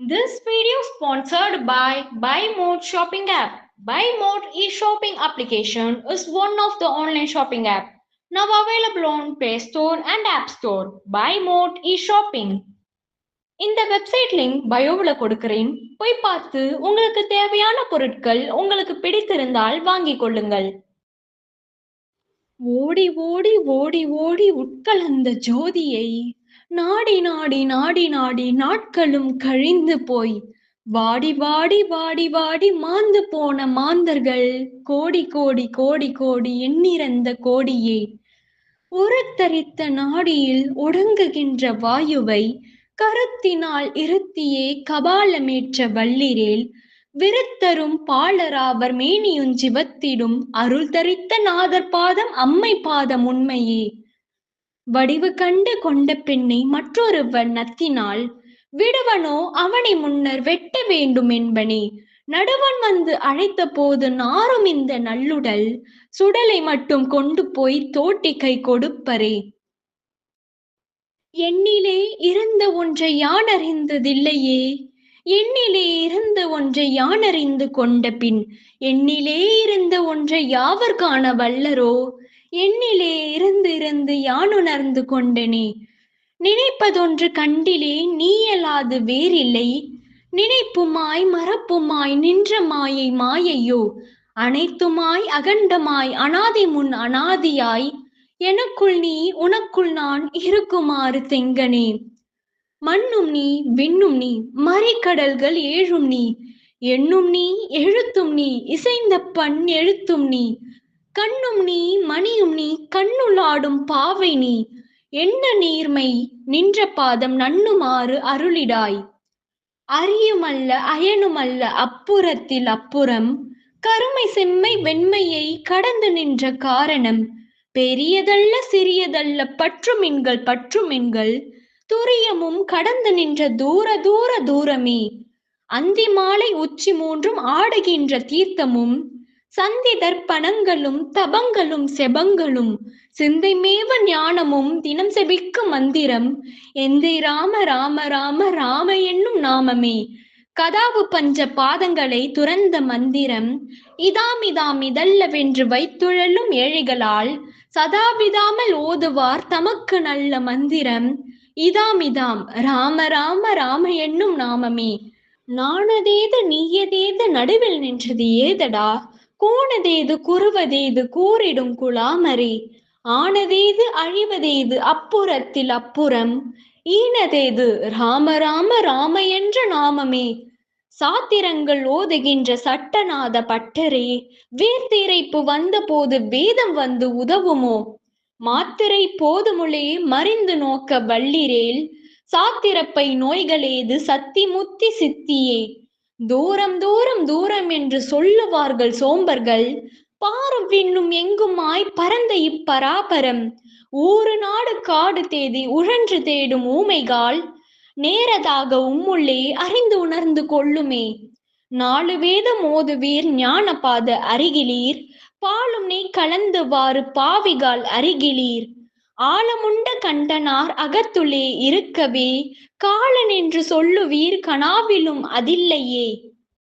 This video sponsored by Buy Mode shopping app. Buy Mode e-shopping application is one of the online shopping app now available on Play Store and App Store. Buy Mode e-shopping. இந்த website link பயோவில் கொடுக்கிறேன் போய் பார்த்து உங்களுக்கு தேவையான பொருட்கள் உங்களுக்கு பிடித்திருந்தால் வாங்கிக் கொள்ளுங்கள் ஓடி ஓடி ஓடி ஓடி உட்கலந்த ஜோதியை நாடி நாடி நாடி நாடி நாட்களும் கழிந்து போய். வாடி வாடி வாடி வாடி மாந்து போன மாந்தர்கள். கோடி கோடி கோடி கோடி எண்ணிறந்த கோடியே. உரத்தரித்த நாடியில் ஒடுங்குகின்ற வாயுவை கருத்தினால் இருத்தியே கபாலமேற்ற வள்ளிரேல். விருத்தரும் பாலராவர் மேனியுஞ் சிவத்திடும் அருள் தரித்த நாதர் பாதம் அம்மை பாதம் உண்மையே. வடிவு கண்டு கொண்ட பெண்ணை மற்றொருவன் நத்தினால் விடுவனோ அவனை முன்னர் வெட்ட வேண்டும் என்பனே. நடுவன் வந்து அழைத்த போது நாரும் இந்த நல்லுடல் சுடலை மட்டும் கொண்டு போய் தோட்டிக்கை கொடுப்பரே. எண்ணிலே இருந்த ஒன்றை யான் அறிந்ததில்லையே எண்ணிலே இருந்த ஒன்றை யான் அறிந்து கொண்ட பின் எண்ணிலே இருந்த ஒன்றை யாவர் காண வல்லரோ? எண்ணிலே இருந்து இருந்து யானுணர்ந்து கொண்டனே நினைப்பதொன்று கண்டிலே நீயலாது வேறில்லை. நினைப்புமாய் மறப்புமாய் நின்ற மாயை மாயையோ. அனைத்துமாய் அகண்டமாய் அனாதி முன் அனாதியாய். எனக்குள் நீ உனக்குள் நான் இருக்குமாறு தெங்கனே. மண்ணும் நீ விண்ணும் நீ மறைக்கடல்கள் ஏழும் நீ. எண்ணும் நீ எழுத்தும் நீ இசைந்த பண் எழுத்தும் நீ. கண்ணும் நீ மணியும் நீ கண்ணுள்ளாடும் பாவை நீ. என்ன நீர்மை நின்ற பாதம் நண்ணுமாறு அருளிடாய். அரியுமல்ல அயனுமல்ல அப்புறத்தில் அப்புறம். கருமை செம்மை வெண்மையை கடந்து நின்ற காரணம். பெரியதல்ல சிறியதல்ல பற்றுமின்கள் பற்றுமின்கள். துரியமும் கடந்து நின்ற தூர தூர தூரமே. அந்தி மாலை உச்சி மூன்றும் ஆடுகின்ற தீர்த்தமும். சந்தி தர்ப்பணங்களும் தபங்களும் செபங்களும் சிந்தை மேவ ஞானமும் தினம் செபிக்கும் மந்திரம். எந்தை ராம ராம ராம ராம என்னும் நாமமே. கதாவு பஞ்ச பாதங்களை துறந்த மந்திரம். இதாம் இதாம் இதல்லவென்று வைத்துழலும் ஏழைகளால். சதாவிதாமல் ஓதுவார் தமக்கு நல்ல மந்திரம். இதாம் இதாம் ராம ராம ராம என்னும் நாமமே. நானதேத நீயதேது நடுவில் நின்றது ஏதடா? கோணதேது குறுவதேது கூறிடும் குலாமரே ஆனதேது அழிவதேது அப்புறத்தில் அப்புறம் ஈனதேது ராம ராம ராம என்ற நாமமே சாத்திரங்கள் ஓதுகின்ற சட்டநாத பட்டரே வேர்த்திரைப்பு வந்த போது வேதம் வந்து உதவுமோ மாத்திரை போதுமுளே மறிந்து நோக்க வள்ளிரேல் சாத்திரப்பை நோய்களேது சத்தி முத்தி சித்தியே. தூரம் தூரம் தூரம் என்று சொல்லுவார்கள் சோம்பர்கள். பாரும் பின்னும் எங்குமாய் பரந்த இப்பராபரம். ஊறு நாடு காடு தேதி உழன்று தேடும் ஊமைகால். நேரதாக உம்முள்ளே அறிந்து உணர்ந்து கொள்ளுமே. நாலு வேத மோதுவீர் ஞானபாத அருகிலீர். பாலும் நீ கலந்துவாறு பாவிகால் அருகிலீர். ஆழமுண்ட கண்டனார் அகத்துளே இருக்கவே காலன் என்று சொல்லுவீர் கனாவிலும் அதில்லையே.